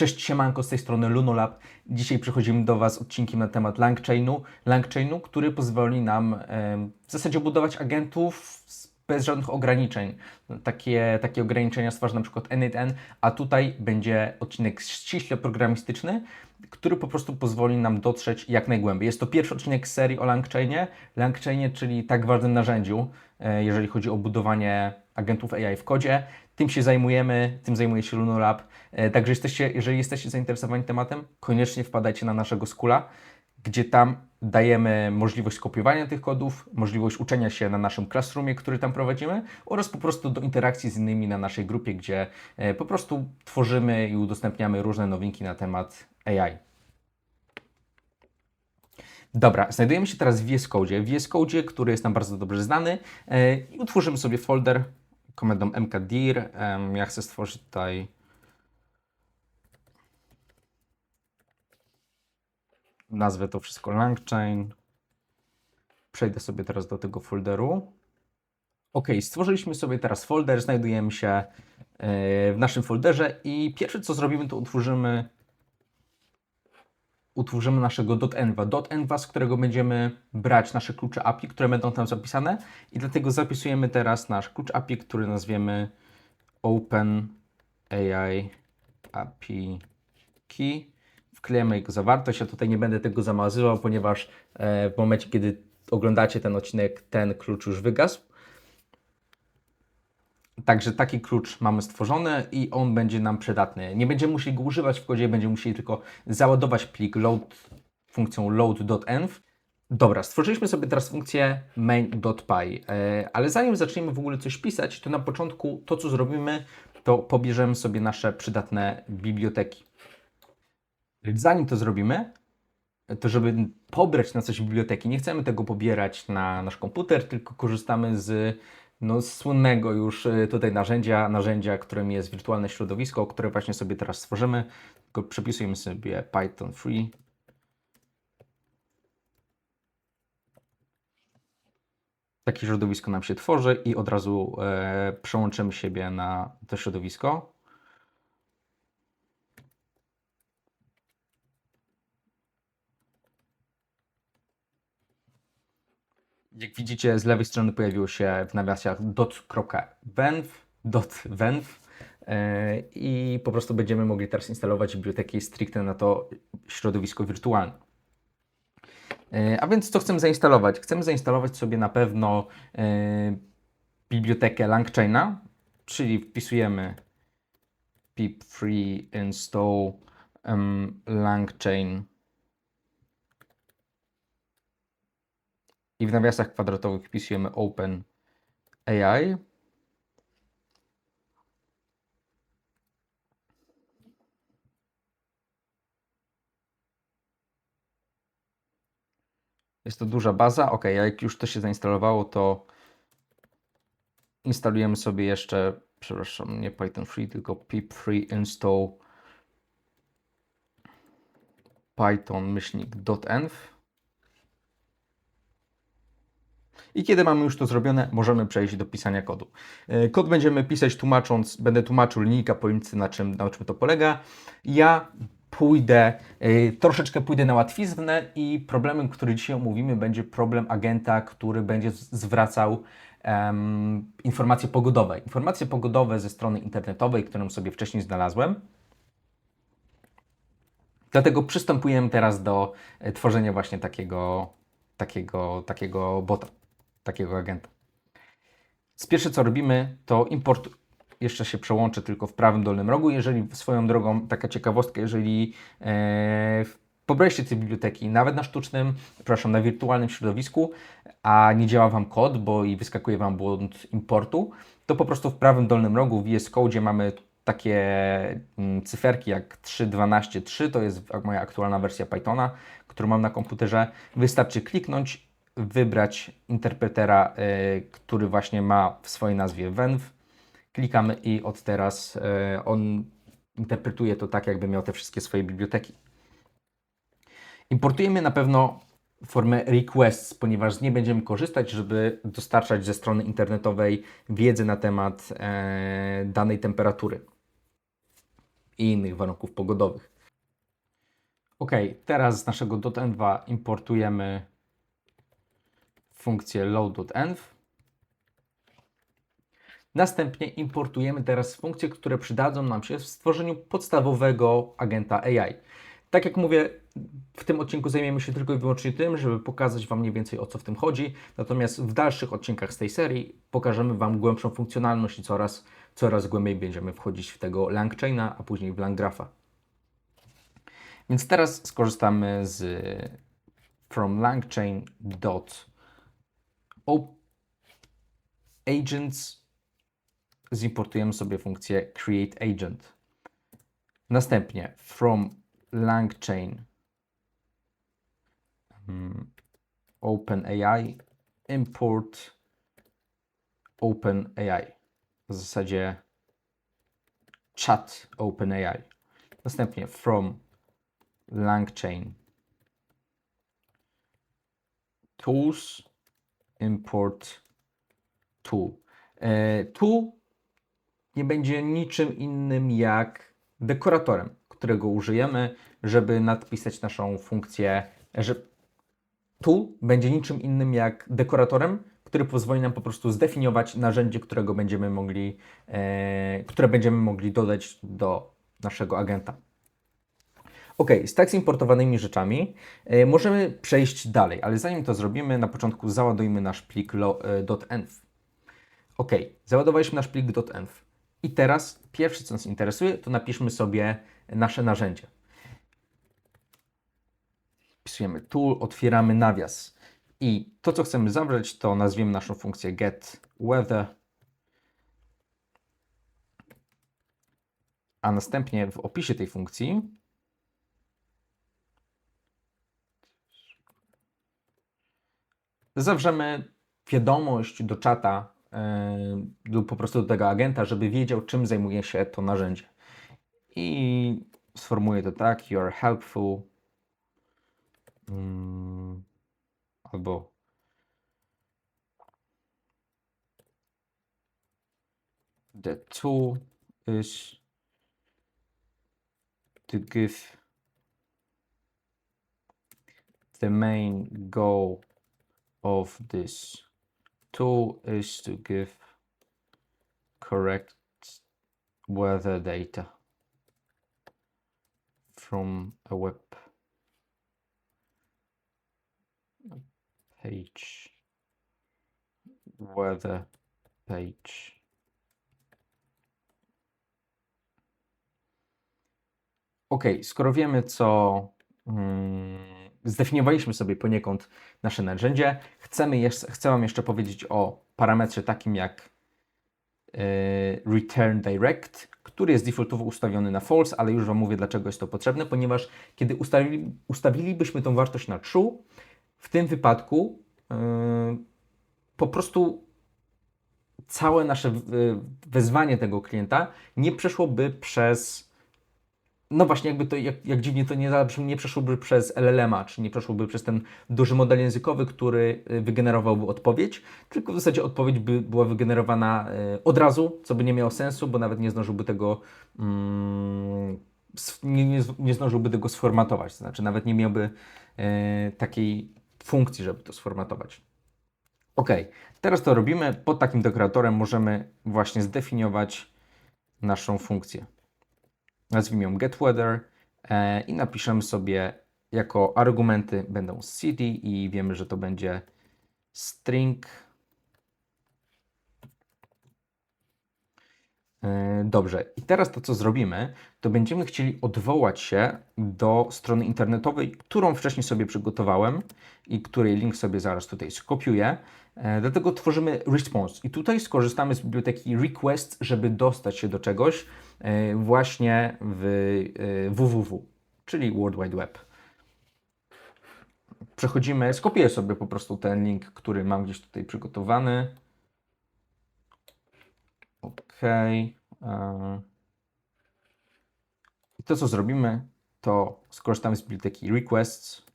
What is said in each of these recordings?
Cześć, siemanko, z tej strony Lunolab. Dzisiaj przechodzimy do Was odcinkiem na temat LangChainu, LangChainu który pozwoli nam w zasadzie budować agentów bez żadnych ograniczeń. Takie, takie ograniczenia stwarza na przykład N8N, a tutaj będzie odcinek ściśle programistyczny, który po prostu pozwoli nam dotrzeć jak najgłębiej. Jest to pierwszy odcinek serii o LangChainie. LangChainie, czyli tak ważnym narzędziu, e, jeżeli chodzi o budowanie agentów AI w kodzie. Tym się zajmujemy, tym zajmuje się Lunolab. E, Także jesteście, jeżeli jesteście zainteresowani tematem, koniecznie wpadajcie na naszego skula, gdzie tam dajemy możliwość skopiowania tych kodów, możliwość uczenia się na naszym classroomie, który tam prowadzimy oraz po prostu do interakcji z innymi na naszej grupie, gdzie e, po prostu tworzymy i udostępniamy różne nowinki na temat AI. Dobra, znajdujemy się teraz w VS Code. VS Code, który jest nam bardzo dobrze znany e, i utworzymy sobie folder komendą mkdir. Ja chcę stworzyć tutaj nazwę to wszystko LangChain. Przejdę sobie teraz do tego folderu. Ok, stworzyliśmy sobie teraz folder, znajdujemy się e, w naszym folderze i pierwsze co zrobimy to utworzymy utworzymy naszego .enva, .enva, z którego będziemy brać nasze klucze API, które będą tam zapisane i dlatego zapisujemy teraz nasz klucz API, który nazwiemy Open AI API Key. Wklejemy jego zawartość. Ja tutaj nie będę tego zamazywał, ponieważ e, w momencie, kiedy oglądacie ten odcinek, ten klucz już wygasł. Także taki klucz mamy stworzony i on będzie nam przydatny. Nie będziemy musieli go używać w kodzie, będziemy musieli tylko załadować plik load funkcją load.env. Dobra, stworzyliśmy sobie teraz funkcję main.py, e, ale zanim zaczniemy w ogóle coś pisać, to na początku to, co zrobimy, to pobierzemy sobie nasze przydatne biblioteki. Zanim to zrobimy, to żeby pobrać na coś biblioteki, nie chcemy tego pobierać na nasz komputer, tylko korzystamy z no, słynnego już y, tutaj narzędzia, narzędzia, którym jest wirtualne środowisko, które właśnie sobie teraz stworzymy. Tylko przepisujemy sobie Python free. Takie środowisko nam się tworzy i od razu e, przełączymy siebie na to środowisko. Jak widzicie, z lewej strony pojawiło się w nawiasach dot.venv, e, i po prostu będziemy mogli teraz instalować biblioteki stricte na to środowisko wirtualne. E, A więc co chcemy zainstalować? Chcemy zainstalować sobie na pewno e, bibliotekę LangChaina, czyli wpisujemy pip free install LangChain i w nawiasach kwadratowych wpisujemy Open AI. Jest to duża baza. Ok, jak już to się zainstalowało, to instalujemy sobie jeszcze, przepraszam, nie Python free, tylko pip free install python I kiedy mamy już to zrobione, możemy przejść do pisania kodu. E, Kod będziemy pisać tłumacząc, będę tłumaczył linijka po linijce, na czym, na czym to polega. Ja pójdę, e, troszeczkę pójdę na łatwiznę i problemem, który dzisiaj omówimy, będzie problem agenta, który będzie zwracał em, informacje pogodowe. Informacje pogodowe ze strony internetowej, którą sobie wcześniej znalazłem. Dlatego przystępujemy teraz do e, tworzenia właśnie takiego, takiego, takiego bota, takiego agenta. Z pierwsze co robimy, to import. Jeszcze się przełączę tylko w prawym dolnym rogu. Jeżeli swoją drogą, taka ciekawostka, jeżeli e, pobraliście te biblioteki nawet na sztucznym, przepraszam, na wirtualnym środowisku, a nie działa Wam kod, bo i wyskakuje Wam błąd importu, to po prostu w prawym dolnym rogu w VS Code mamy takie mm, cyferki jak 3.12.3, to jest moja aktualna wersja Pythona, którą mam na komputerze. Wystarczy kliknąć, wybrać interpretera, y, który właśnie ma w swojej nazwie Venv. Klikamy i od teraz y, on interpretuje to tak, jakby miał te wszystkie swoje biblioteki. Importujemy na pewno formę requests, ponieważ z niej będziemy korzystać, żeby dostarczać ze strony internetowej wiedzę na temat e, danej temperatury. i innych warunków pogodowych. Ok, teraz z naszego .env importujemy funkcję load.env. Następnie importujemy teraz funkcje, które przydadzą nam się w stworzeniu podstawowego agenta AI. Tak jak mówię, w tym odcinku zajmiemy się tylko i wyłącznie tym, żeby pokazać Wam mniej więcej o co w tym chodzi. Natomiast w dalszych odcinkach z tej serii pokażemy Wam głębszą funkcjonalność i coraz, coraz głębiej będziemy wchodzić w tego LangChaina, a później w LangGrapha. Więc teraz skorzystamy z from langchain agents zimportujemy sobie funkcję create agent. Następnie from langchain um, OpenAI import OpenAI. W zasadzie chat OpenAI. Następnie from langchain tools import tool. E, tool nie będzie niczym innym jak dekoratorem, którego użyjemy, żeby nadpisać naszą funkcję, że tu będzie niczym innym jak dekoratorem, który pozwoli nam po prostu zdefiniować narzędzie, którego będziemy mogli, e, które będziemy mogli dodać do naszego agenta. Ok, z tak zimportowanymi rzeczami e, możemy przejść dalej, ale zanim to zrobimy, na początku załadujmy nasz plik e, .env. Ok, załadowaliśmy nasz plik .env. I teraz pierwsze, co nas interesuje, to napiszmy sobie nasze narzędzie. Wpisujemy tool, otwieramy nawias. I to, co chcemy zabrać, to nazwiemy naszą funkcję get weather. A następnie w opisie tej funkcji zawrzemy wiadomość do czata yy, lub po prostu do tego agenta, żeby wiedział, czym zajmuje się to narzędzie. I sformułuję to tak: You are helpful. Mm, albo the tool is to give the main goal of this tool is to give correct weather data from a web page weather page. Ok, skoro wiemy, co mm, zdefiniowaliśmy sobie poniekąd nasze narzędzie, chcemy jeszcze, chcę Wam jeszcze powiedzieć o parametrze takim jak yy, return direct, który jest defaultowo ustawiony na false, ale już Wam mówię, dlaczego jest to potrzebne, ponieważ kiedy ustawili, ustawilibyśmy tą wartość na true, w tym wypadku yy, po prostu całe nasze wezwanie tego klienta nie przeszłoby przez no właśnie, jakby to, jak, jak dziwnie to nie zabrzmi, nie przeszłoby przez LLM-a, czy nie przeszłoby przez ten duży model językowy, który y, wygenerowałby odpowiedź, tylko w zasadzie odpowiedź by była wygenerowana y, od razu, co by nie miało sensu, bo nawet nie zdążyłby tego mm, nie, nie, nie zdążyłby tego sformatować, to znaczy nawet nie miałby e, takiej funkcji, żeby to sformatować. Ok, teraz to robimy. Pod takim dekoratorem możemy właśnie zdefiniować naszą funkcję. Nazwijmy ją getWeather e, i napiszemy sobie jako argumenty będą cd i wiemy, że to będzie string Dobrze, i teraz to, co zrobimy, to będziemy chcieli odwołać się do strony internetowej, którą wcześniej sobie przygotowałem i której link sobie zaraz tutaj skopiuję. E, Dlatego tworzymy response i tutaj skorzystamy z biblioteki request, żeby dostać się do czegoś e, właśnie w e, www, czyli World Wide Web. Przechodzimy, skopiuję sobie po prostu ten link, który mam gdzieś tutaj przygotowany. OK. I to, co zrobimy, to skorzystamy z biblioteki requests.get,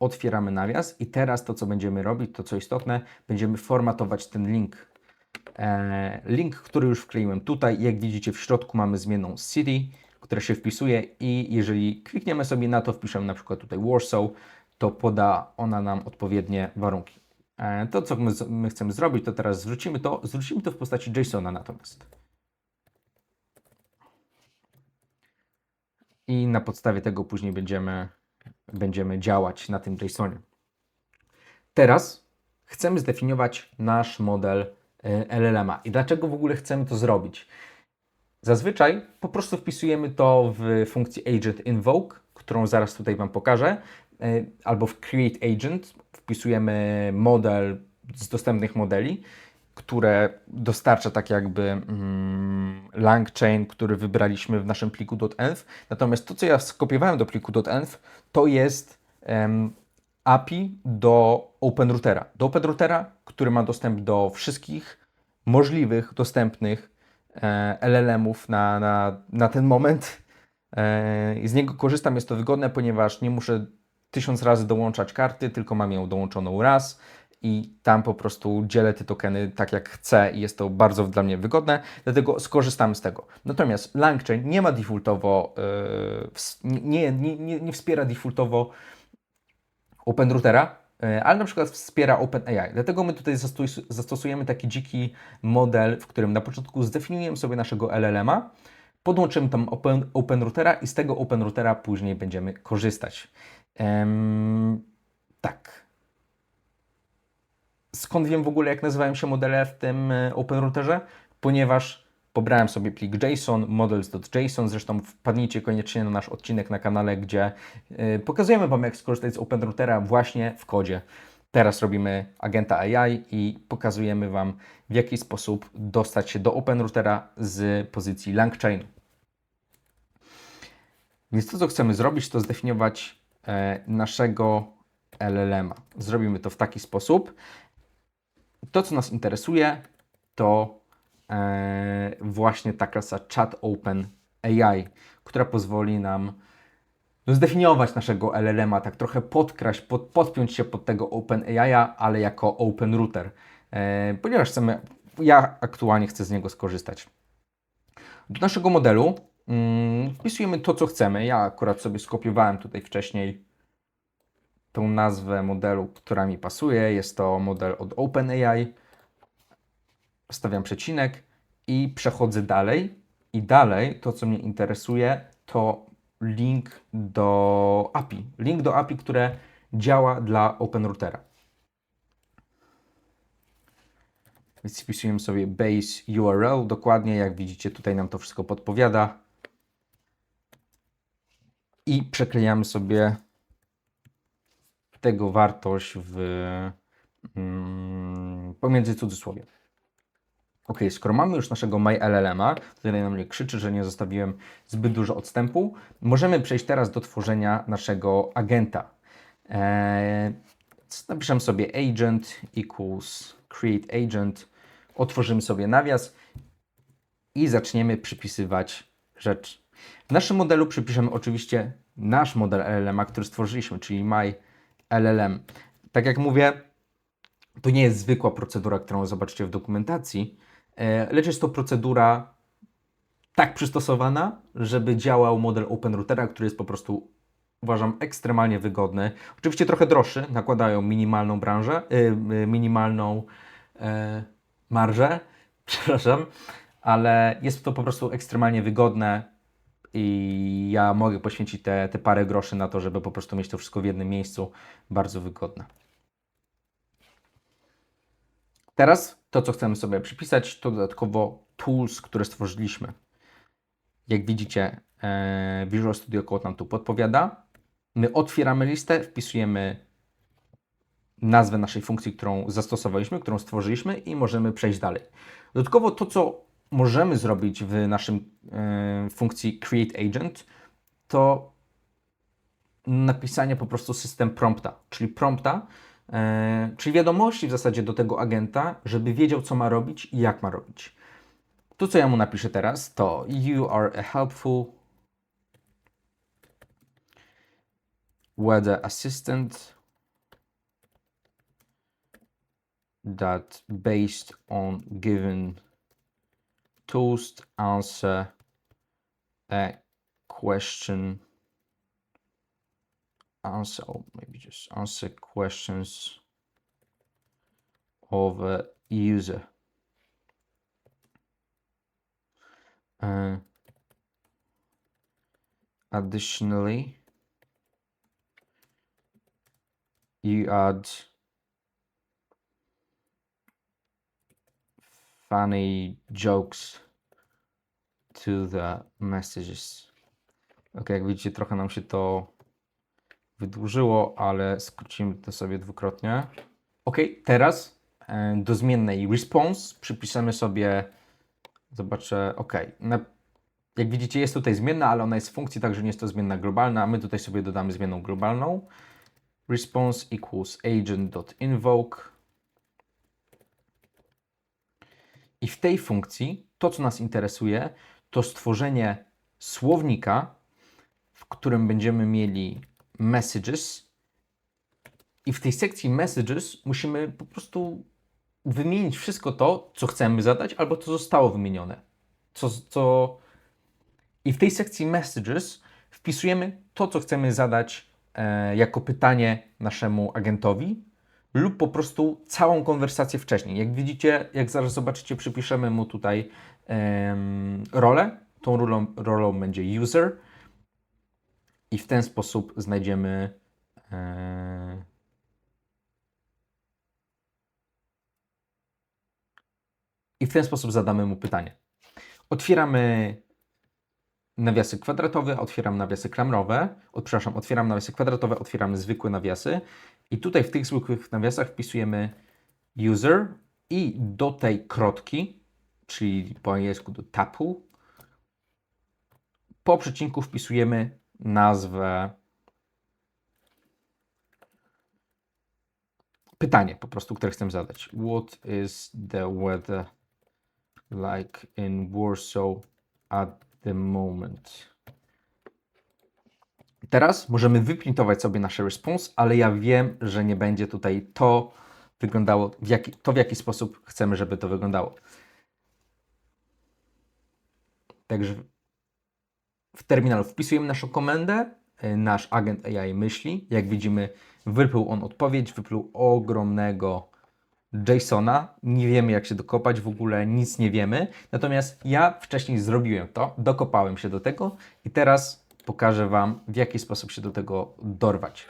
otwieramy nawias i teraz to, co będziemy robić, to co istotne, będziemy formatować ten link E, link, który już wkleiłem tutaj, jak widzicie w środku mamy zmienną city, która się wpisuje i jeżeli klikniemy sobie na to, wpiszemy na przykład tutaj Warsaw, to poda ona nam odpowiednie warunki. E, to, co my, my chcemy zrobić, to teraz zwrócimy to, zwrócimy to w postaci JSON-a natomiast. I na podstawie tego później będziemy, będziemy działać na tym JSONie. Teraz chcemy zdefiniować nasz model e, LLM-a. I dlaczego w ogóle chcemy to zrobić? Zazwyczaj po prostu wpisujemy to w funkcji agent invoke, którą zaraz tutaj Wam pokażę, albo w create agent wpisujemy model z dostępnych modeli, które dostarcza tak jakby mm, LangChain, który wybraliśmy w naszym pliku .env. Natomiast to, co ja skopiowałem do pliku .env, to jest API do OpenRoutera. Do OpenRoutera, który ma dostęp do wszystkich możliwych, dostępnych e, LLM-ów na, na, na ten moment. E, z niego korzystam, jest to wygodne, ponieważ nie muszę tysiąc razy dołączać karty, tylko mam ją dołączoną raz i tam po prostu dzielę te tokeny tak jak chcę i jest to bardzo dla mnie wygodne, dlatego skorzystam z tego. Natomiast LangChain nie ma defaultowo, yy, nie, nie, nie, nie wspiera defaultowo OpenRoutera, yy, ale na przykład wspiera OpenAI. Dlatego my tutaj zastos zastosujemy taki dziki model, w którym na początku zdefiniujemy sobie naszego LLM-a, podłączymy tam open, OpenRoutera i z tego OpenRoutera później będziemy korzystać. Tak. Skąd wiem w ogóle, jak nazywają się modele w tym e, OpenRouterze? Ponieważ pobrałem sobie plik JSON, models.json, zresztą wpadnijcie koniecznie na nasz odcinek na kanale, gdzie yy, pokazujemy Wam, jak skorzystać z OpenRoutera właśnie w kodzie. Teraz robimy agenta AI i pokazujemy Wam, w jaki sposób dostać się do OpenRoutera z pozycji LangChainu. Więc to, co chcemy zrobić, to zdefiniować e, naszego LLM-a. Zrobimy to w taki sposób. To, co nas interesuje, to e, właśnie ta klasa Chat Open AI, która pozwoli nam no, zdefiniować naszego LLM-a, tak trochę podkraść, pod, podpiąć się pod tego Open AI, ale jako Open Router, e, ponieważ chcemy, ja aktualnie chcę z niego skorzystać. Do naszego modelu wpisujemy to, co chcemy. Ja akurat sobie skopiowałem tutaj wcześniej tą nazwę modelu, która mi pasuje. Jest to model od OpenAI. Wstawiam przecinek i przechodzę dalej. I dalej to, co mnie interesuje, to link do API. Link do API, które działa dla OpenRoutera. Więc wpisujemy sobie base URL, dokładnie jak widzicie tutaj nam to wszystko podpowiada. I przeklejamy sobie tego wartość w, mm, pomiędzy cudzysłowie. Ok, skoro mamy już naszego MyLLM-a, który nam nie krzyczy, że nie zostawiłem zbyt dużo odstępu, możemy przejść teraz do tworzenia naszego agenta. Eee, sobie agent equals create agent, otworzymy sobie nawias i zaczniemy przypisywać rzeczy. W naszym modelu przypiszemy oczywiście nasz model LLM, który stworzyliśmy, czyli my LLM. Tak jak mówię, to nie jest zwykła procedura, którą zobaczycie w dokumentacji, e, lecz jest to procedura tak przystosowana, żeby działał model OpenRoutera, który jest po prostu uważam ekstremalnie wygodny. Oczywiście trochę droższy, nakładają minimalną branżę, yy, minimalną yy, marżę, przepraszam, ale jest to po prostu ekstremalnie wygodne i ja mogę poświęcić te, te parę groszy na to, żeby po prostu mieć to wszystko w jednym miejscu. Bardzo wygodne. Teraz to, co chcemy sobie przypisać, to dodatkowo tools, które stworzyliśmy. Jak widzicie, e, Visual Studio Code nam tu podpowiada. My otwieramy listę, wpisujemy nazwę naszej funkcji, którą zastosowaliśmy, którą stworzyliśmy i możemy przejść dalej. Dodatkowo to, co możemy zrobić w naszym e, funkcji create agent, to napisanie po prostu system prompta, czyli prompta, e, czyli wiadomości w zasadzie do tego agenta, żeby wiedział, co ma robić i jak ma robić. To, co ja mu napiszę teraz, to you are a helpful weather assistant that based on given tools answer a question. Answer or maybe just answer questions of a user. Uh, additionally you add funny jokes to the messages. Ok, jak widzicie, trochę nam się to wydłużyło, ale skrócimy to sobie dwukrotnie. Ok, teraz e, do zmiennej response przypiszemy sobie, zobaczę, ok, jak widzicie jest tutaj zmienna, ale ona jest w funkcji, także nie jest to zmienna globalna, my tutaj sobie dodamy zmienną globalną. Response equals agent.invoke I w tej funkcji to, co nas interesuje, to stworzenie słownika, w którym będziemy mieli messages. I w tej sekcji messages musimy po prostu wymienić wszystko to, co chcemy zadać, albo co zostało wymienione. Co, co... I w tej sekcji messages wpisujemy to, co chcemy zadać e, jako pytanie naszemu agentowi, lub po prostu całą konwersację wcześniej. Jak widzicie, jak zaraz zobaczycie, przypiszemy mu tutaj em, rolę. Tą rolą, rolą będzie user i w ten sposób znajdziemy e, i w ten sposób zadamy mu pytanie. Otwieramy nawiasy kwadratowe, otwieram nawiasy klamrowe, o, przepraszam, otwieram nawiasy kwadratowe, otwieramy zwykłe nawiasy. I tutaj w tych zwykłych nawiasach wpisujemy user i do tej krotki, czyli po angielsku do tapu, po przecinku wpisujemy nazwę. Pytanie po prostu, które chcemy zadać. What is the weather like in Warsaw at the moment? Teraz możemy wyprintować sobie nasze response, ale ja wiem, że nie będzie tutaj to wyglądało, w jaki, to w jaki sposób chcemy, żeby to wyglądało. Także w terminalu wpisujemy naszą komendę, y, nasz agent AI myśli. Jak widzimy, wypluł on odpowiedź, wypluł ogromnego JSONa. Nie wiemy, jak się dokopać w ogóle, nic nie wiemy. Natomiast ja wcześniej zrobiłem to, dokopałem się do tego i teraz pokażę Wam, w jaki sposób się do tego dorwać.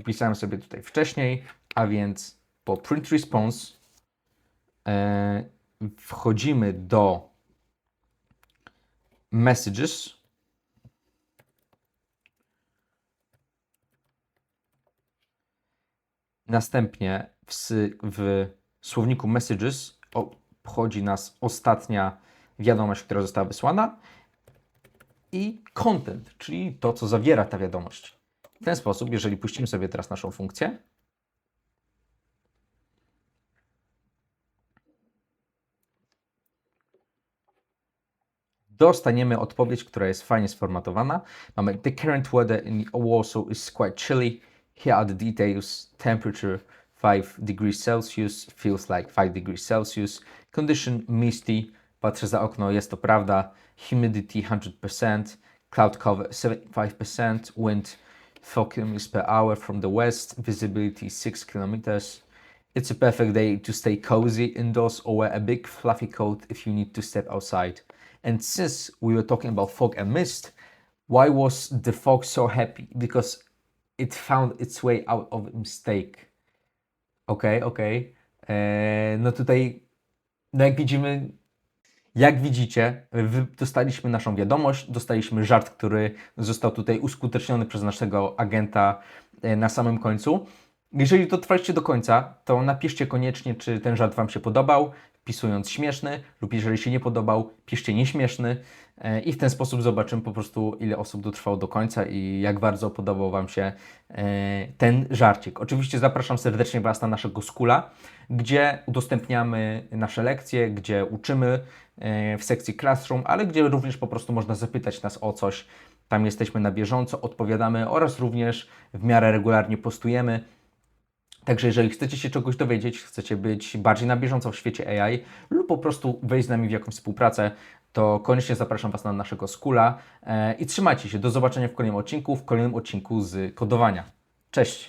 Wpisałem sobie tutaj wcześniej, a więc po print response e, wchodzimy do messages. Następnie w, w słowniku messages obchodzi nas ostatnia wiadomość, która została wysłana i content, czyli to, co zawiera ta wiadomość. W ten sposób, jeżeli puścimy sobie teraz naszą funkcję, dostaniemy odpowiedź, która jest fajnie sformatowana. Mamy the current weather in Warsaw is quite chilly. Here are the details. Temperature 5 degrees Celsius, feels like 5 degrees Celsius. Condition misty, patrzę za okno, jest to prawda humidity 100%, cloud cover 75%, wind 4 km per hour from the west, visibility 6 kilometers. It's a perfect day to stay cozy indoors or wear a big fluffy coat if you need to step outside. And since we were talking about fog and mist, why was the fog so happy? Because it found its way out of mistake. Okej, okej. Eee, no tutaj, no jak widzimy, jak widzicie, dostaliśmy naszą wiadomość, dostaliśmy żart, który został tutaj uskuteczniony przez naszego agenta e, na samym końcu. Jeżeli to trwaliście do końca, to napiszcie koniecznie, czy ten żart Wam się podobał, wpisując śmieszny, lub jeżeli się nie podobał, piszcie nieśmieszny e, i w ten sposób zobaczymy po prostu, ile osób dotrwało do końca i jak bardzo podobał Wam się e, ten żarcik. Oczywiście zapraszam serdecznie Was na naszego skula, gdzie udostępniamy nasze lekcje, gdzie uczymy e, w sekcji Classroom, ale gdzie również po prostu można zapytać nas o coś. Tam jesteśmy na bieżąco, odpowiadamy oraz również w miarę regularnie postujemy Także jeżeli chcecie się czegoś dowiedzieć, chcecie być bardziej na bieżąco w świecie AI lub po prostu wejść z nami w jakąś współpracę, to koniecznie zapraszam Was na naszego skula e, i trzymajcie się. Do zobaczenia w kolejnym odcinku, w kolejnym odcinku z kodowania. Cześć!